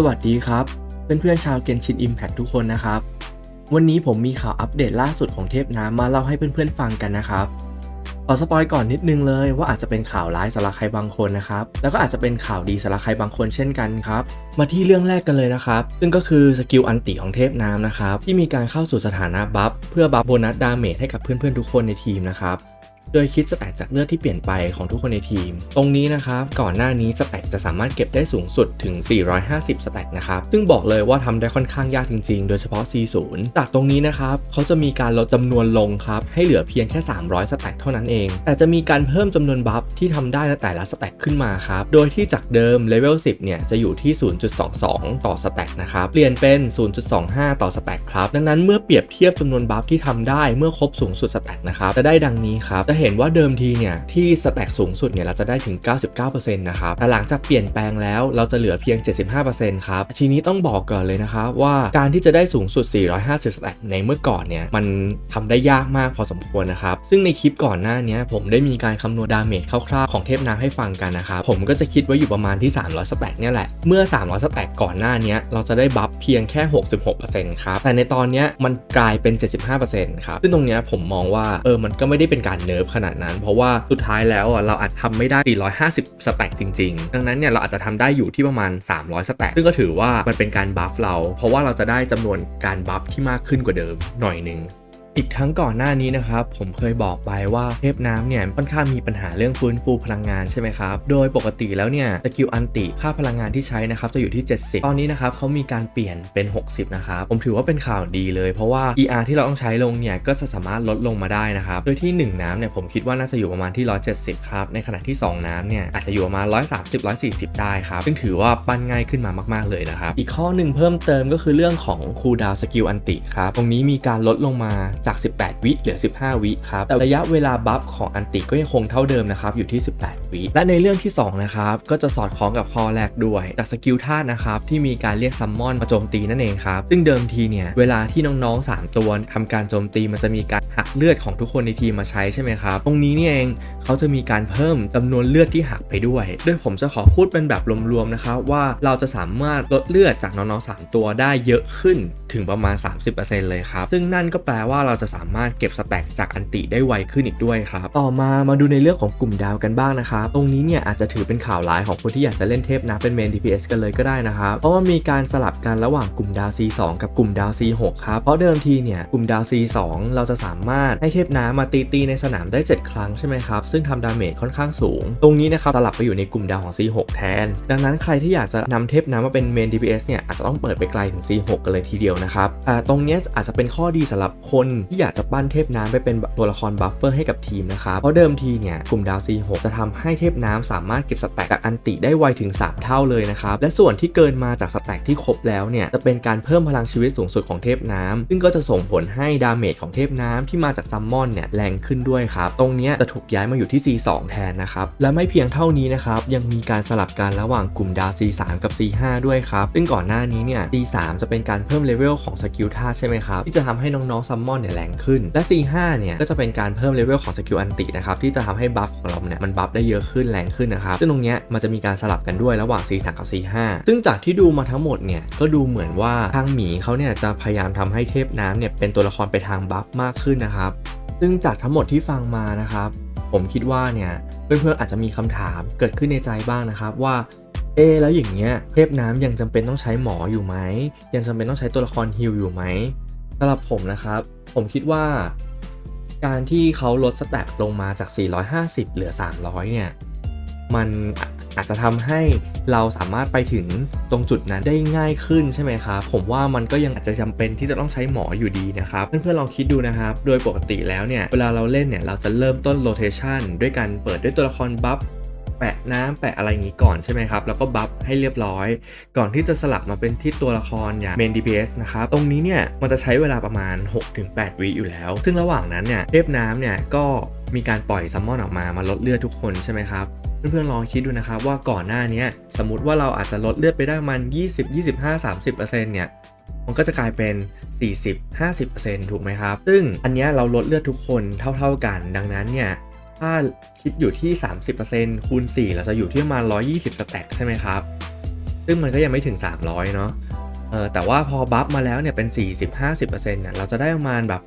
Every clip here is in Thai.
สวัสดีครับ เพื่อนๆชาวเกนชิน Impact ทุกคนนะครับ วันนี้ผมมีข่าวอัปเดตล่าสุดของเทพน้ำมาเล่าให้เพื่อนๆฟังกันนะครับขอสปอยก่อนนิดนึงเลยว่าอาจจะเป็นข่าวร้ายสำหรับใครบางคนนะครับ แล้วก็อาจจะเป็นข่าวดีสำหรับใครบางคนเช่นกันครับ มาที่เรื่องแรกกันเลยนะครับ ซึ่งก็คือสกิลอันติของเทพน้ำนะครับ ที่มีการเข้าสู่สถานะบัฟเพื่อบัฟโบนัสดาเมจให้กับเพื่อนๆทุกคนในทีมนะครับ โดยคิดสแต็กจากเลือดที่เปลี่ยนไปของทุกคนในทีม ตรงนี้นะครับก่อนหน้านี้สแต็กจะสามารถเก็บได้สูงสุดถึง 450 สแต็กนะครับซึ่งบอกเลยว่าทำได้ค่อนข้างยากจริงๆ โดยเฉพาะ C0 จากตรงนี้นะครับเขาจะมีการลดจำนวนลงครับให้เหลือเพียงแค่ 300 สแต็กเท่านั้นเอง แต่จะมีการเพิ่มจำนวนบัฟที่ทำได้ในแต่ละสแต็กขึ้นมาครับโดยที่จากเดิมเลเวล10เนี่ยจะอยู่ที่ 0.22 ต่อสแต็กนะครับเปลี่ยนเป็น 0.25 ต่อสแต็กครับดังนั้นเมื่อเปรียบเทียบจำนวนบัฟที่ทำได้เมื่อครบสูงสุดสแต็กนะครับจะได้ดังนี้ครับจะเห็นว่าเดิมทีเนี่ยที่สแต็กสูงสุดเนี่ยเราจะได้ถึง 99%นะครับ แต่หลังจากเปลี่ยนแปลงแล้วเราจะเหลือเพียง 75%ครับ ทีนี้ต้องบอกก่อนเลยนะครับว่าการที่จะได้สูงสุด 450 สแต็กในเมื่อก่อนเนี่ยมันทำได้ยากมากพอสมควรนะครับ ซึ่งในคลิปก่อนหน้านี้ผมได้มีการคำนวณดาเมจคร่าวๆของเทพน้ำให้ฟังกันนะครับ ผมก็จะคิดไว้อยู่ประมาณที่ 300 สแต็กเนี่ยแหละ เมื่อ 300 สแต็กก่อนหน้านี้เราจะได้บัฟเพียงแค่ 66%ครับ แต่ในตอนนี้มันกลายเป็น 75%ครับ ซึ่งตรงนี้ผมมองว่าเออมันก็ไม่ได้เป็นการเนิร์ฟขนาดนั้น เพราะว่าสุดท้ายแล้วเราอาจจะทำไม่ได้ 450 สแต็กจริง ๆ ดังนั้นเนี่ยเราอาจจะทำได้อยู่ที่ประมาณ 300 สแต็กซึ่งก็ถือว่ามันเป็นการบัฟเรา เพราะว่าเราจะได้จำนวนการบัฟที่มากขึ้นกว่าเดิมหน่อยหนึง อีกทั้งก่อนหน้านี้นะครับผมเคยบอกไปว่าเทพน้ำเนี่ยค่อนข้างมีปัญหาเรื่องฟื้นฟูพลังงานใช่ไหมครับ โดยปกติแล้วเนี่ยสกิลอันติค่าพลังงานที่ใช้นะครับจะอยู่ที่ 70 ตอนนี้นะครับเขามีการเปลี่ยนเป็น 60 นะครับ ผมถือว่าเป็นข่าวดีเลยเพราะว่า ER ที่เราต้องใช้ลงเนี่ยก็จะสามารถลดลงมาได้นะครับ โดยที่ 1 น้ำเนี่ยผมคิดว่าน่าจะอยู่ประมาณที่ 170 ครับ ในขณะที่ 2 น้ำเนี่ยอาจจะอยู่ประมาณ 130 140 ได้ครับ ซึ่งถือว่าปั้นง่ายขึ้นมามาก ๆ เลยนะครับ อีกข้อหนึ่งเพิ่มเติมก็คือเรื่องของคูดาวสกิลอันติครับ ตรงนี้มีการลดลงมาจาก 18 วิเหลือ 15 วิครับแต่ระยะเวลาบัฟของอันติก็ยังคงเท่าเดิมนะครับอยู่ที่ 18 วิและในเรื่องที่2นะครับก็จะสอดคล้องกับข้อแรกด้วยจากสกิลธาตุนะครับที่มีการเรียกซัมมอนมาโจมตีนั่นเองครับซึ่งเดิมทีเนี่ยเวลาที่น้องๆ 3 ตัวทำการโจมตีมันจะมีการหักเลือดของทุกคนในทีมมาใช้ใช่ไหมครับตรงนี้นี่เองเขาจะมีการเพิ่มจำนวนเลือดที่หักไปด้วยโดยผมจะขอพูดเป็นแบบรวมๆนะครับว่าเราจะสามารถลดเลือดจากน้องๆ 3 ตัวได้เยอะขึ้นถึงประมาณ 30%เลยครับ ซึ่งนั่นก็แปลว่าเราจะสามารถเก็บสแต็กจากอันติได้ไวขึ้นอีกด้วยครับ ต่อมามาดูในเรื่องของกลุ่มดาวกันบ้างนะครับ ตรงนี้เนี่ยอาจจะถือเป็นข่าวร้ายของคนที่อยากจะเล่นเทพนะเป็นเมน DPS กันเลยก็ได้นะครับ เพราะว่ามีการสลับกันระหว่างกลุ่มดาว C2 กับกลุ่มดาว C6 ครับ เพราะเดิมทีเนี่ยกลุ่มดาว C2 เราจะสามารถให้เทพน้ำมาตีตีในสนามได้ 7 ครั้งใช่ไหมครับ ซึ่งทำดาเมจค่อนข้างสูง ตรงนี้นะครับสลับไปอยู่ในกลุ่มดาวของ C6 แทน ดังนั้นใครที่อยากจะนำเทพน้ำมาเป็นเมน DPS เนี่ยอาจจะต้องเปิดไปไกลถึง C6 กันเลยทีเดียวนะครับตรงนี้อาจจะเป็นข้อดีสำหรับคนที่อยากจะปั้นเทพน้ำไปเป็นตัวละครบัฟเฟอร์ให้กับทีมนะครับเพราะเดิมทีเนี่ยกลุ่มดาว C6 จะทำให้เทพน้ำสามารถเก็บสแต็กจากอันติได้ไวถึง 3 เท่าเลยนะครับและส่วนที่เกินมาจากสแต็กที่ครบแล้วเนี่ยจะเป็นการเพิ่มพลังชีวิตสูงสุดของเทพน้ำซึ่งก็จะส่งผลให้ดาเมจของเทพน้ำที่มาจากซัมมอนเนี่ยแรงขึ้นด้วยครับตรงนี้จะถูกย้ายมาอยู่ที่ C2 แทนนะครับและไม่เพียงเท่านี้นะครับยังมีการสลับกันระหว่างกลุ่มดาว C3 กับ C5 ด้วยครับซึ่งก่อนหน้านี้เนี่ย C3 จะเป็นการเพิ่มเลเวลของสกิลธาตุใช่ไหมครับที่จะทำให้น้องๆซัมมอนเนี่ยแรงขึ้น และ C5 เนี่ยก็จะเป็นการเพิ่มเลเวลของสกิลอันตินะครับที่จะทำให้บัฟของเราเนี่ยมันบัฟได้เยอะขึ้นแรงขึ้นนะครับซึ่งตรงเนี้ยมันจะมีการสลับกันด้วยระหว่าง C3 กับ C5 ซึ่งจากที่ดูมาทั้งหมดเนี่ยก็ดูเหมือนว่าทางหมีเขาเนี่ยจะพยายามทำให้เทพน้ำเนี่ยเป็นตัวละครไปทางบัฟมากขึ้นนะครับซึ่งจากทั้งหมดที่ฟังมานะครับผมคิดว่าเนี่ยเพื่อนๆอาจจะมีคำถามเกิดขึ้นในใจบ้างนะครับว่า เอแล้วอย่างเงี้ยเทพน้ำยังจำเป็นต้องใช้หมออยู่ไหม ยังจำเป็นต้องใช้ตัวละครฮิลอยู่ไหมสำหรับผมนะครับ ผมคิดว่า การที่เขาลดสแต็กลงมาจาก 450 เหลือ 300 เนี่ย มันอาจจะทำให้เราสามารถไปถึงตรงจุดนั้นได้ง่ายขึ้นใช่ไหมครับ ผมว่ามันก็ยังอาจจะจำเป็นที่จะต้องใช้หมออยู่ดีนะครับ เพื่อนๆลองคิดดูนะครับ โดยปกติแล้วเนี่ย เวลาเราเล่นเนี่ย เราจะเริ่มต้นโรเทชันด้วยการเปิดด้วยตัวละครบัฟ แปะน้ำแปะอะไรอย่างนี้ก่อนใช่ไหมครับ แล้วก็บัฟให้เรียบร้อย ก่อนที่จะสลับมาเป็นที่ตัวละครอย่างเมนดี DPS นะครับ ตรงนี้เนี่ยมันจะใช้เวลาประมาณ 6-8 วิอยู่แล้ว ซึ่งระหว่างนั้นเนี่ยเทพน้ำเนี่ยก็มีการปล่อยซัมมอนออกมามาลดเลือดทุกคนใช่ไหมครับเพื่อนๆลองคิดดูนะครับว่าก่อนหน้านี้สมมติว่าเราอาจจะลดเลือดไปได้มัน 20 25 30%เนี่ยมันก็จะกลายเป็น 40-50%ถูกไหมครับ ซึ่งอันนี้เราลดเลือดทุกคนเท่า ๆกัน ดังนั้นเนี่ย ถ้าคิดอยู่ที่ 30%คูณ4เราจะอยู่ที่ประมาณ 120 สแต็กใช่ไหมครับ ซึ่งมันก็ยังไม่ถึง 300 เนาะเออแต่ว่าพอบัฟมาแล้วเนี่ยเป็น 40-50%เนี่ยเราจะได้ประมาณแบบ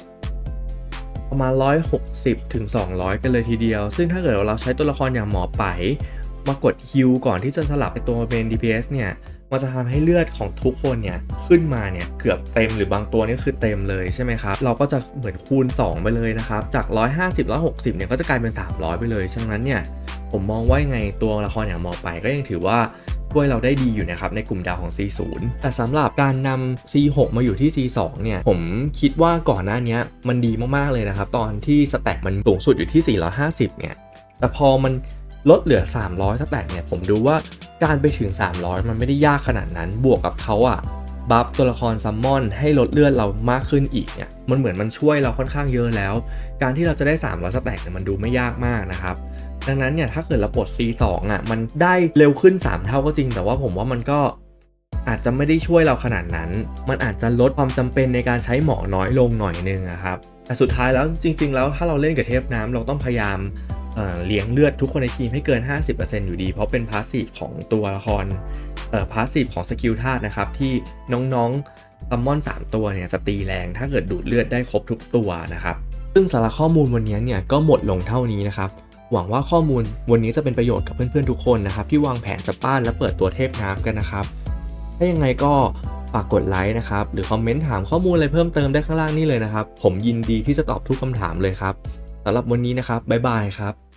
ประมาณ 160ถึง200 กันเลยทีเดียว ซึ่งถ้าเกิดเราใช้ตัวละครอย่างหมอไปมากดฮิวก่อนที่จะสลับไปตัวเป็น DPS เนี่ย มันจะทำให้เลือดของทุกคนเนี่ยขึ้นมาเนี่ยเกือบเต็มหรือบางตัวนี่คือเต็มเลยใช่ไหมครับ เราก็จะเหมือนคูณ 2 ไปเลยนะครับ จาก 150 160เนี่ยก็จะกลายเป็น 300 ไปเลยฉะนั้นเนี่ยผมมองว่ายังไงตัวละครอย่างมอไปก็ยังถือว่าช่วยเราได้ดีอยู่นะครับในกลุ่มดาวของ C0 แต่สำหรับการนำ C6 มาอยู่ที่ C2 เนี่ย ผมคิดว่าก่อนหน้านี้มันดีมากๆเลยนะครับ ตอนที่สแต็กมันสูงสุดอยู่ที่ 450 เนี่ย แต่พอมัน ลดเหลือ 300สแตกเนี่ยผมดูว่าการไปถึง 300 มันไม่ได้ยากขนาดนั้นบวกกับเขาอะบัฟตัวละครซัมมอนให้ลดเลือดเรามากขึ้นอีกเนี่ยมันเหมือนมันช่วยเราค่อนข้างเยอะแล้ว การที่เราจะได้ 300สแต็กเนี่ยมันดูไม่ยากมากนะครับดังนั้นเนี่ยถ้าเกิดเราปลด C2 อะมันได้เร็วขึ้น 3 เท่าก็จริง แต่ว่าผมว่ามันก็อาจจะไม่ได้ช่วยเราขนาดนั้น มันอาจจะลดความจำเป็นในการใช้หมอน้อยลงหน่อยนึงอะครับแต่สุดท้ายแล้วจริง ๆ แล้วถ้าเราเล่นกับเทพน้ำเราต้องพยายาม เลี้ยงเลือดทุกคนในทีมให้เกิน 50%อยู่ดี เพราะเป็นพาสซีฟของตัวละครเอ่อพาสซีฟของสกิลธาตุนะครับ ที่น้องๆซัมมอน 3 ตัวเนี่ยจะตีแรงถ้าเกิดดูดเลือดได้ครบทุกตัวนะครับ ซึ่งสาระข้อมูลวันนี้เนี่ยก็หมดลงเท่านี้นะครับ หวังว่าข้อมูลวันนี้จะเป็นประโยชน์กับเพื่อนๆทุกคนนะครับ ที่วางแผนจะป้านและเปิดตัวเทพน้ำกันนะครับ ถ้ายังไงก็ฝากกดไลค์นะครับ หรือคอมเมนต์ถามข้อมูลอะไรเพิ่มเติมได้ข้างล่างนี่เลยนะครับ ผมยินดีที่จะตอบทุกคำถามเลยครับ สำหรับวันนี้นะครับบ๊ายบายครับ